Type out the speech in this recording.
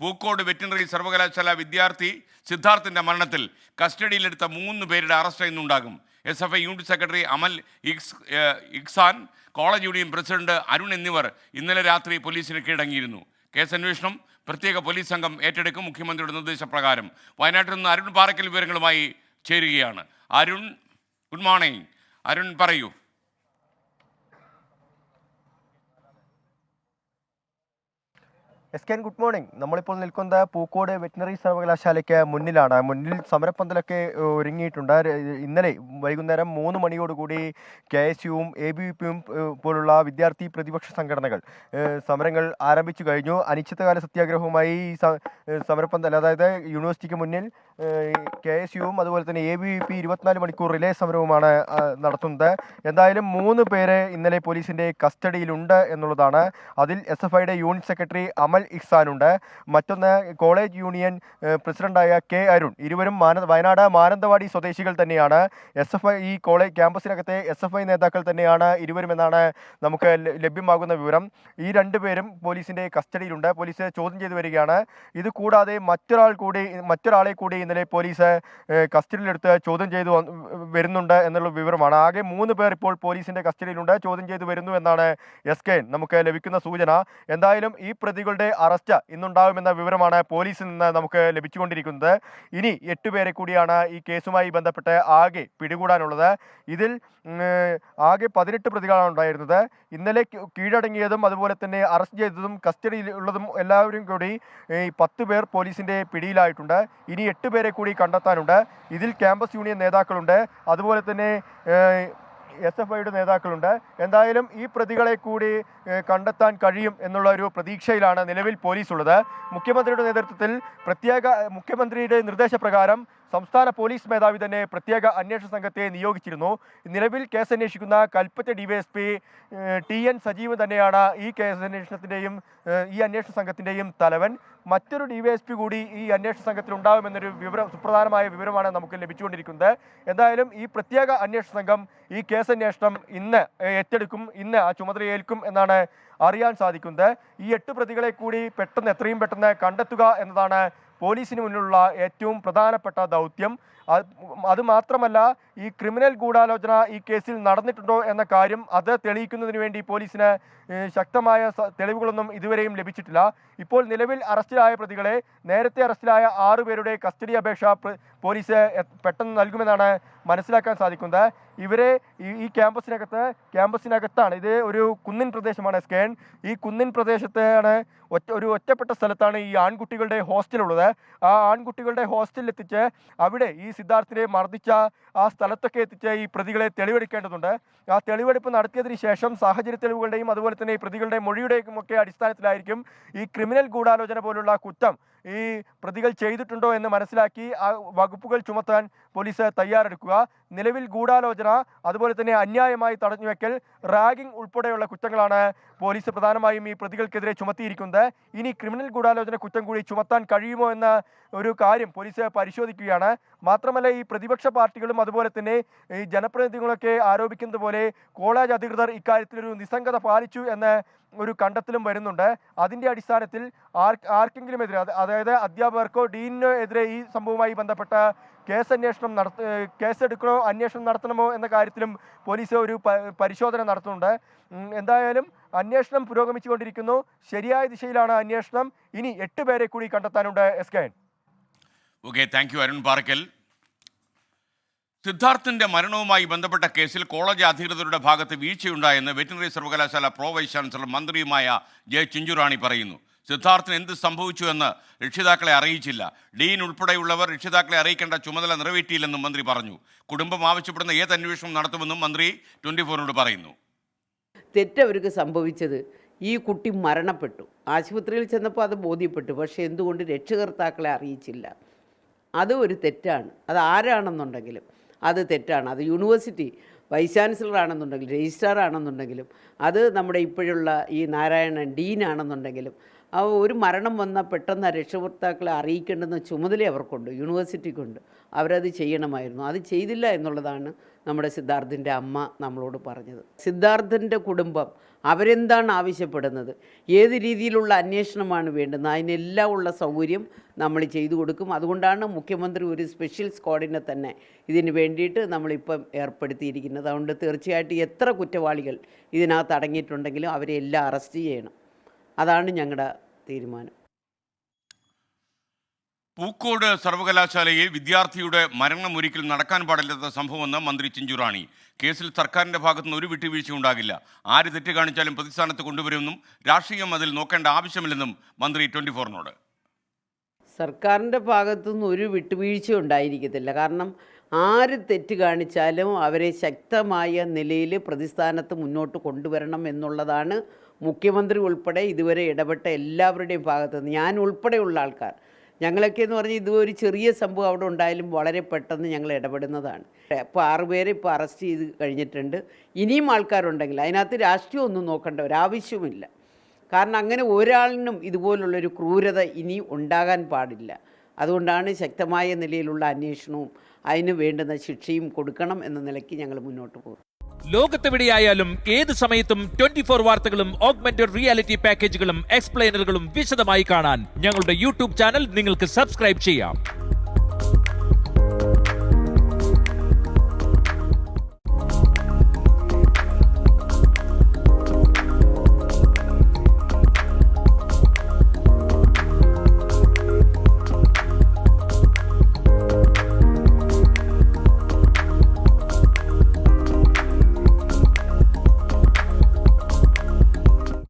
Pookode veterinary സർവകലാശാല വിദ്യാർത്ഥി സിദ്ധാർത്ഥിന്റെ മരണത്തിൽ കസ്റ്റഡിയിലെടുത്ത മൂന്ന് പേരുടെ arrest ഇന്നുണ്ടാകും. S F I unit secretary Amal ഇക്സ് Ihsan college union president Arun എന്നിവർ ഇന്നലെ രാത്രി പോലീസിന് കീഴടങ്ങിയിരുന്നു. കേസന്വേഷണം പ്രത്യേക പോലീസ് സംഘം ഏറ്റെടുക്കും മുഖ്യമന്ത്രിയുടെ നിർദ്ദേശപ്രകാരം. വയനാട്ടിൽ നിന്ന് അരുൺ പാറയ്ക്കൽ വിവരങ്ങളുമായി ചേരുകയാണ്. അരുൺ ഗുഡ് മോർണിംഗ് അരുൺ പറയൂ. S K good morning. നമ്മളിപ്പോൾ നിൽക്കുന്നത് പൂക്കോട് വെറ്റിനറി സർവകലാശാലയ്ക്ക് മുന്നിലാണ്. മുന്നിൽ സമരപ്പന്തലൊക്കെ ഒരുങ്ങിയിട്ടുണ്ട്. ഇന്നലെ വൈകുന്നേരം മൂന്ന് മണിയോടുകൂടി കെ എസ് യുവും എ ബി വി പിയും പോലുള്ള വിദ്യാർത്ഥി പ്രതിപക്ഷ സംഘടനകൾ സമരങ്ങൾ ആരംഭിച്ചു കഴിഞ്ഞു. അനിശ്ചിതകാല സത്യാഗ്രഹവുമായി സമരപ്പന്തൽ അതായത് യൂണിവേഴ്സിറ്റിക്ക് മുന്നിൽ കെ എസ് യുവും അതുപോലെ തന്നെ എ ബി വി പി ഇരുപത്തിനാല് മണിക്കൂർ റിലേ സമരവുമാണ് നടത്തുന്നത്. എന്തായാലും മൂന്ന് പേരെ ഇന്നലെ പോലീസിന്റെ കസ്റ്റഡിയിലുണ്ട് എന്നുള്ളതാണ്. അതിൽ എസ് എഫ് ഐയുടെ യൂണിറ്റ് സെക്രട്ടറി അമൽ ഇഹ്സാനുണ്ട്. മറ്റൊന്ന് കോളേജ് യൂണിയൻ പ്രസിഡന്റായ കെ അരുൺ. ഇരുവരും മാന വയനാട് മാനന്തവാടി സ്വദേശികൾ തന്നെയാണ്. എസ് എഫ് ഐ ഈ കോളേജ് ക്യാമ്പസിനകത്തെ എസ് എഫ് ഐ നേതാക്കൾ തന്നെയാണ് ഇരുവരും എന്നാണ് നമുക്ക് ലഭ്യമാകുന്ന വിവരം. ഈ രണ്ടുപേരും പോലീസിന്റെ കസ്റ്റഡിയിലുണ്ട്. പോലീസ് ചോദ്യം ചെയ്തു വരികയാണ്. ഇത് കൂടാതെ മറ്റൊരാൾ കൂടി മറ്റൊരാളെ കൂടി ഇന്നലെ പോലീസ് കസ്റ്റഡിയിലെടുത്ത് ചോദ്യം ചെയ്തു വരുന്നുണ്ട് എന്നുള്ള വിവരമാണ്. ആകെ മൂന്ന് പേർ ഇപ്പോൾ പോലീസിന്റെ കസ്റ്റഡിയിലുണ്ട്. ചോദ്യം ചെയ്തു വരുന്നു എന്നാണ് എസ് കെ. നമുക്ക് ലഭിക്കുന്ന സൂചന. എന്തായാലും ഈ പ്രതികളുടെ അറസ്റ്റ് ഇന്നുണ്ടാകുമെന്ന വിവരമാണ് പോലീസിൽ നിന്ന് നമുക്ക് ലഭിച്ചുകൊണ്ടിരിക്കുന്നത്. ഇനി എട്ട് പേരെ കൂടിയാണ് ഈ കേസുമായി ബന്ധപ്പെട്ട് ആകെ പിടികൂടാനുള്ളത്. ഇതിൽ ആകെ പതിനെട്ട് പ്രതികളാണ് ഉണ്ടായിരുന്നത്. ഇന്നലെ കീഴടങ്ങിയതും അതുപോലെ തന്നെ അറസ്റ്റ് ചെയ്തതും കസ്റ്റഡിയിലുള്ളതും എല്ലാവരും കൂടി ഈ പത്ത് പേർ പോലീസിന്റെ പിടിയിലായിട്ടുണ്ട്. ഇനി എട്ട് പേരെ കൂടി കണ്ടെത്താനുണ്ട്. ഇതിൽ ക്യാമ്പസ് യൂണിയൻ നേതാക്കളുണ്ട്. അതുപോലെ തന്നെ എസ് എഫ് ഐയുടെ നേതാക്കളുണ്ട്. എന്തായാലും ഈ പ്രതികളെ കൂടി കണ്ടെത്താൻ കഴിയും എന്നുള്ള ഒരു പ്രതീക്ഷയിലാണ് നിലവിൽ പോലീസ് ഉള്ളത് മുഖ്യമന്ത്രിയുടെ നേതൃത്വത്തിൽ പ്രത്യേക മുഖ്യമന്ത്രിയുടെ നിർദ്ദേശപ്രകാരം സംസ്ഥാന പോലീസ് മേധാവി തന്നെ പ്രത്യേക അന്വേഷണ സംഘത്തെ നിയോഗിച്ചിരുന്നു. നിലവിൽ കേസ് അന്വേഷിക്കുന്ന Kalpetta DYSP T N Sajeev തന്നെയാണ് ഈ കേസ് അന്വേഷണത്തിന്റെയും ഈ അന്വേഷണ സംഘത്തിന്റെയും തലവൻ. മറ്റൊരു ഡിവൈഎസ്പി കൂടി ഈ അന്വേഷണ സംഘത്തിൽ ഉണ്ടാകുമെന്നൊരു വിവരം സുപ്രധാനമായ വിവരമാണ് നമുക്ക് ലഭിച്ചുകൊണ്ടിരിക്കുന്നത്. എന്തായാലും ഈ പ്രത്യേക അന്വേഷണ സംഘം ഈ കേസ് അന്വേഷണം ഇന്ന് ഏറ്റെടുക്കും ഇന്ന് ആ ചുമതല ഏൽക്കും എന്നാണ് അറിയാൻ സാധിക്കുന്നത്. ഈ എട്ട് പ്രതികളെ കൂടി പെട്ടെന്ന് എത്രയും പെട്ടെന്ന് കണ്ടെത്തുക എന്നതാണ് പോലീസിന് മുന്നിലുള്ള ഏറ്റവും പ്രധാനപ്പെട്ട ദൗത്യം അത് മാത്രമല്ല ഈ ക്രിമിനൽ ഗൂഢാലോചന ഈ കേസിൽ നടന്നിട്ടുണ്ടോ എന്ന കാര്യം അത് തെളിയിക്കുന്നതിന് വേണ്ടി പോലീസിന് ശക്തമായ തെളിവുകളൊന്നും ഇതുവരെയും ലഭിച്ചിട്ടില്ല. ഇപ്പോൾ നിലവിൽ അറസ്റ്റിലായ പ്രതികളെ നേരത്തെ അറസ്റ്റിലായ ആറു പേരുടെ കസ്റ്റഡി അപേക്ഷ പോലീസ് പെട്ടെന്ന് നൽകുമെന്നാണ് മനസ്സിലാക്കാൻ സാധിക്കുന്നത്. ഇവരെ ഈ ക്യാമ്പസിനകത്ത് ക്യാമ്പസിനകത്താണ്. ഇത് ഒരു കുന്നിൻ പ്രദേശമാണ് സ്കേൺ ഈ കുന്നിൻ പ്രദേശത്താണ് ഒറ്റ ഒരു ഒറ്റപ്പെട്ട സ്ഥലത്താണ് ഈ ആൺകുട്ടികളുടെ ഹോസ്റ്റലുള്ളത് ആ ആൺകുട്ടികളുടെ ഹോസ്റ്റലിലെത്തിച്ച് അവിടെ ഈ സിദ്ധാർത്ഥിനെ മർദ്ദിച്ച ആ സ്ഥലത്തൊക്കെ എത്തിച്ച് ഈ പ്രതികളെ തെളിവെടുക്കേണ്ടതുണ്ട്. ആ തെളിവെടുപ്പ് നടത്തിയതിന് ശേഷം സാഹചര്യ തെളിവുകളുടെയും അതുപോലെ തന്നെ ഈ പ്രതികളുടെ മൊഴിയുടെയും ഒക്കെ അടിസ്ഥാനത്തിലായിരിക്കും ഈ ക്രിമിനൽ ഗൂഢാലോചന പോലുള്ള കുറ്റം ഈ പ്രതികൾ ചെയ്തിട്ടുണ്ടോ എന്ന് മനസ്സിലാക്കി ആ വകുപ്പുകൾ ചുമത്താൻ പോലീസ് തയ്യാറെടുക്കുക. നിലവിൽ ഗൂഢാലോചന അതുപോലെ തന്നെ അന്യായമായി തടഞ്ഞുവെക്കൽ റാഗിംഗ് ഉൾപ്പെടെയുള്ള കുറ്റങ്ങളാണ് പോലീസ് പ്രധാനമായും ഈ പ്രതികൾക്കെതിരെ ചുമത്തിയിരിക്കുന്നത്. ഇനി ക്രിമിനൽ ഗൂഢാലോചന കുറ്റം കൂടി ചുമത്താൻ കഴിയുമോ എന്ന ഒരു കാര്യം പോലീസ് പരിശോധിക്കുകയാണ്. മാത്രമല്ല ഈ പ്രതിപക്ഷ പാർട്ടികളും അതുപോലെ തന്നെ ഈ ജനപ്രതിനിധികളൊക്കെ ആരോപിക്കുന്നത് പോലെ കോളേജ് അധികൃതർ ഇക്കാര്യത്തിലൊരു നിസ്സംഗത പാലിച്ചു എന്ന് ഒരു കണ്ടെത്തലും വരുന്നുണ്ട്. അതിന്റെ അടിസ്ഥാനത്തിൽ ആർ ആർക്കെങ്കിലും എതിരെ അതായത് അധ്യാപകർക്കോ ഡീനിനോ എതിരെ ഈ സംഭവവുമായി ബന്ധപ്പെട്ട കേസ് അന്വേഷണം നടത്ത കേസ് കേസെടുക്കണോ അന്വേഷണം നടത്തണമോ എന്ന കാര്യത്തിലും പോലീസ് ഒരു പരിശോധന നടത്തുന്നുണ്ട്. എന്തായാലും അന്വേഷണം പുരോഗമിച്ചുകൊണ്ടിരിക്കുന്നു. ശരിയായ ദിശയിലാണ് അന്വേഷണം. ഇനി എട്ട് പേരെ കൂടി കണ്ടെത്താനുണ്ട് S K okay thank you Arun Parakkal. സിദ്ധാർത്ഥിന്റെ മരണവുമായി ബന്ധപ്പെട്ട കേസിൽ കോളേജ് അധികൃതരുടെ ഭാഗത്ത് വീഴ്ചയുണ്ടായെന്ന് വെറ്റിനറി സർവകലാശാല പ്രോ വൈസ് ചാൻസലർ മന്ത്രിയുമായ ജെ ചിഞ്ചുറാണി പറയുന്നു. സിദ്ധാർത്ഥിന് എന്ത് സംഭവിച്ചു എന്ന് രക്ഷിതാക്കളെ അറിയിച്ചില്ല. ഡീൻ ഉൾപ്പെടെയുള്ളവർ രക്ഷിതാക്കളെ അറിയിക്കേണ്ട ചുമതല നിറവേറ്റിയില്ലെന്നും മന്ത്രി പറഞ്ഞു. കുടുംബം ആവശ്യപ്പെടുന്ന ഏത് അന്വേഷണം നടത്തുമെന്നും മന്ത്രി ട്വന്റി ഫോറിനോട് പറയുന്നു. തെറ്റവർക്ക് സംഭവിച്ചത് ഈ കുട്ടി മരണപ്പെട്ടു. ആശുപത്രിയിൽ ചെന്നപ്പോൾ അത് ബോധ്യപ്പെട്ടു. പക്ഷേ എന്തുകൊണ്ട് രക്ഷകർത്താക്കളെ അറിയിച്ചില്ല? അത് ഒരു തെറ്റാണ്. അത് ആരാണെന്നുണ്ടെങ്കിലും അത് തെറ്റാണ്. അത് യൂണിവേഴ്സിറ്റി വൈസ് ചാൻസലർ ആണെന്നുണ്ടെങ്കിലും രജിസ്ട്രാർ ആണെന്നുണ്ടെങ്കിലും അത് നമ്മുടെ ഇപ്പോഴുള്ള ഈ നാരായണൻ ഡീൻ ആണെന്നുണ്ടെങ്കിലും ആ ഒരു മരണം വന്നാൽ പെട്ടെന്ന് രക്ഷകർത്താക്കളെ അറിയിക്കേണ്ടെന്ന ചുമതല അവർക്കുണ്ട് യൂണിവേഴ്സിറ്റിക്കുണ്ട്. അവരത് ചെയ്യണമായിരുന്നു. അത് ചെയ്തില്ല എന്നുള്ളതാണ് നമ്മുടെ സിദ്ധാർത്ഥിന്റെ അമ്മ നമ്മളോട് പറഞ്ഞത്. സിദ്ധാർത്ഥന്റെ കുടുംബം അവരെന്താണ് ആവശ്യപ്പെടുന്നത്? ഏത് രീതിയിലുള്ള അന്വേഷണമാണ് വേണ്ടുന്നത്? അതിനെല്ലാം ഉള്ള സൗകര്യം നമ്മൾ ചെയ്തു കൊടുക്കും. അതുകൊണ്ടാണ് മുഖ്യമന്ത്രി ഒരു സ്പെഷ്യൽ സ്ക്വാഡിനെ തന്നെ ഇതിന് വേണ്ടിയിട്ട് നമ്മളിപ്പം ഏർപ്പെടുത്തിയിരിക്കുന്നത്. അതുകൊണ്ട് തീർച്ചയായിട്ടും എത്ര കുറ്റവാളികൾ ഇതിനകത്ത് അടങ്ങിയിട്ടുണ്ടെങ്കിലും അവരെ എല്ലാം അറസ്റ്റ് ചെയ്യണം. അതാണ് ഞങ്ങളുടെ തീരുമാനം. പൂക്കോട് സർവകലാശാലയിൽ വിദ്യാർത്ഥിയുടെ മരണം ഒരിക്കലും നടക്കാൻ പാടില്ലാത്ത സംഭവമെന്ന് മന്ത്രി ചിഞ്ചുറാണി കേസിൽ സർക്കാരിന്റെ ഭാഗത്തുനിന്ന് ഒരു വിട്ടുവീഴ്ച ഉണ്ടാകില്ല. ആര് തെറ്റ് കാണിച്ചാലും പ്രതിസ്ഥാനത്ത് കൊണ്ടുവരുമെന്നും രാഷ്ട്രീയം അതിൽ നോക്കേണ്ട ആവശ്യമില്ലെന്നും മന്ത്രി ട്വന്റി ഫോറിനോട് സർക്കാരിന്റെ ഭാഗത്തുനിന്ന് ഒരു വിട്ടുവീഴ്ച ഉണ്ടായിരിക്കത്തില്ല. കാരണം ആര് തെറ്റ് കാണിച്ചാലും അവരെ ശക്തമായ നിലയിൽ പ്രതിസ്ഥാനത്ത് മുന്നോട്ട് കൊണ്ടുവരണം എന്നുള്ളതാണ് മുഖ്യമന്ത്രി ഉൾപ്പെടെ ഇതുവരെ ഇടപെട്ട എല്ലാവരുടെയും ഭാഗത്തുനിന്ന് ഞാൻ ഉൾപ്പെടെയുള്ള ആൾക്കാർ. ഞങ്ങളൊക്കെ എന്ന് പറഞ്ഞാൽ ഇത് ഒരു ചെറിയ സംഭവം അവിടെ ഉണ്ടായാലും വളരെ പെട്ടെന്ന് ഞങ്ങൾ ഇടപെടുന്നതാണ്. അപ്പോൾ ആറുപേരെ ഇപ്പോൾ അറസ്റ്റ് ചെയ്ത് കഴിഞ്ഞിട്ടുണ്ട്. ഇനിയും ആൾക്കാരുണ്ടെങ്കിൽ അതിനകത്ത് രാഷ്ട്രീയം ഒന്നും നോക്കേണ്ട ഒരാവശ്യവുമില്ല കാരണം അങ്ങനെ ഒരാളിനും ഇതുപോലുള്ളൊരു ക്രൂരത ഇനി ഉണ്ടാകാൻ പാടില്ല. അതുകൊണ്ടാണ് ശക്തമായ നിലയിലുള്ള അന്വേഷണവും അതിന് വേണ്ടുന്ന ശിക്ഷയും കൊടുക്കണം എന്ന നിലയ്ക്ക് ഞങ്ങൾ മുന്നോട്ട് പോകും ലോകത്തെവിടെയായാലും ഏത് സമയത്തും ട്വന്റി ഫോർ വാർത്തകളും ഓഗ്മെന്റഡ് റിയാലിറ്റി പാക്കേജുകളും എക്സ്പ്ലെയിനറുകളും വിശദമായി കാണാൻ ഞങ്ങളുടെ യൂട്യൂബ് ചാനൽ നിങ്ങൾക്ക് സബ്സ്ക്രൈബ് ചെയ്യാം.